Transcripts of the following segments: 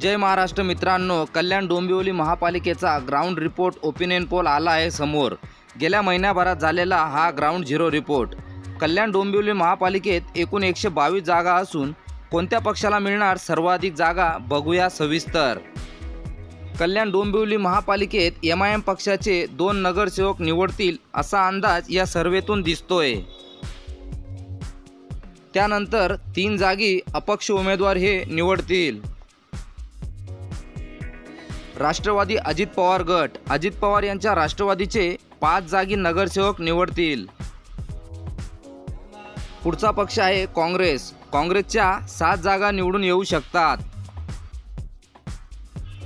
जय महाराष्ट्र मित्रांनो कल्याण डोंबिवली महापालिकेचा ground report opinion poll आला आहे समोर. गेल्या महिन्याभरात झालेला हा ground zero report Kalyan Dombivli महापालिकेत एकूण एकशे बावीस जागा असून कोणत्या पक्षाला मिळणार सर्वाधिक जागा बघूया सविस्तर. कल्याण डोंबिवली महापालिकेत एम आय एम पक्षाचे दोन नगरसेवक निवडतील असा अंदाज या सर्वेतून दिसतोय. त्यानंतर तीन जागी अपक्ष उमेदवार हे निवडतील. राष्ट्रवादी अजित पवार गट. अजित पवार यांच्या राष्ट्रवादीचे पाच जागी नगरसेवक निवडतील. पुढचा पक्ष आहे काँग्रेस. काँग्रेसच्या सात जागा निवडून येऊ शकतात.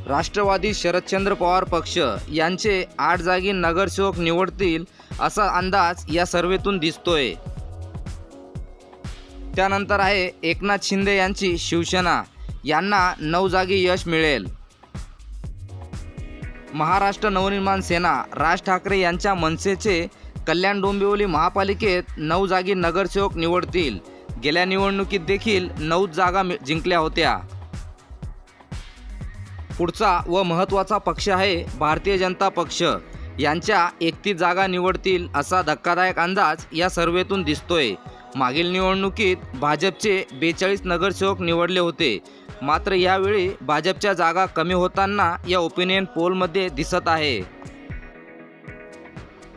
राष्ट्रवादी शरदचंद्र पवार पक्ष यांचे आठ जागी नगरसेवक निवडतील असा अंदाज या सर्वेतून दिसतोय. त्यानंतर आहे एकनाथ शिंदे यांची शिवसेना. यांना नऊ जागी यश मिळेल. महाराष्ट्र नवनिर्माण सेना राज ठाकरे यांच्या मनसेचे कल्याण डोंबिवली महापालिकेत नऊ जागी नगरसेवक निवडतील. गेल्या निवडणुकीत देखील नऊ जागा जिंकल्या होत्या. पुढचा व महत्त्वाचा पक्ष आहे भारतीय जनता पक्ष. यांच्या एकतीस जागा निवडतील असा धक्कादायक अंदाज या सर्वेतून दिसतोय. मागील निवडणुकीत भाजपचे बेचाळीस नगरसेवक निवडले होते. मात्र यावेळी भाजपच्या जागा कमी होताना या ओपिनियन पोलमध्ये दिसत आहे.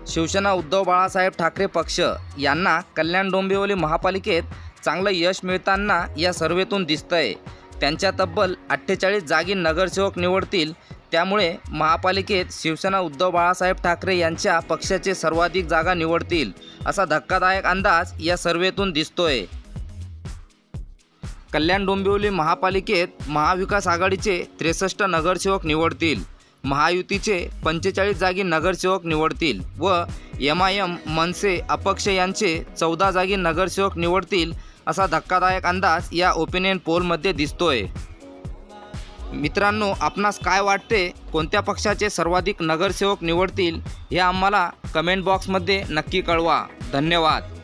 शिवसेना उद्धव बाळासाहेब ठाकरे पक्ष यांना कल्याण डोंबिवली महापालिकेत चांगलं यश मिळताना या सर्वेतून दिसतंय. त्यांच्या तब्बल अठ्ठेचाळीस जागी नगरसेवक निवडतील. त्यामुळे महापालिकेत शिवसेना उद्धव बाळासाहेब ठाकरे यांच्या पक्षाचे सर्वाधिक जागा निवडतील. असा धक्कादायक अंदाज या सर्वेतून दिसतोय. कल्याण डोंबिवली महापालिकेत महाविकास आघाडीचे त्रेसष्ट नगरसेवक निवडतील महायुतीचे पंचेचाळीस जागी नगरसेवक निवडतील व एम आय एम मनसे अपक्ष यांचे चौदा जागी नगरसेवक निवडतील असा धक्कादायक अंदाज या ओपिनियन पोलमध्ये दिसतोय. मित्रांनो आपणास काय वाटते? कोणत्या पक्षाचे सर्वाधिक नगरसेवक निवडतील? हे आम्हाला कमेंट बॉक्समध्ये नक्की कळवा. धन्यवाद.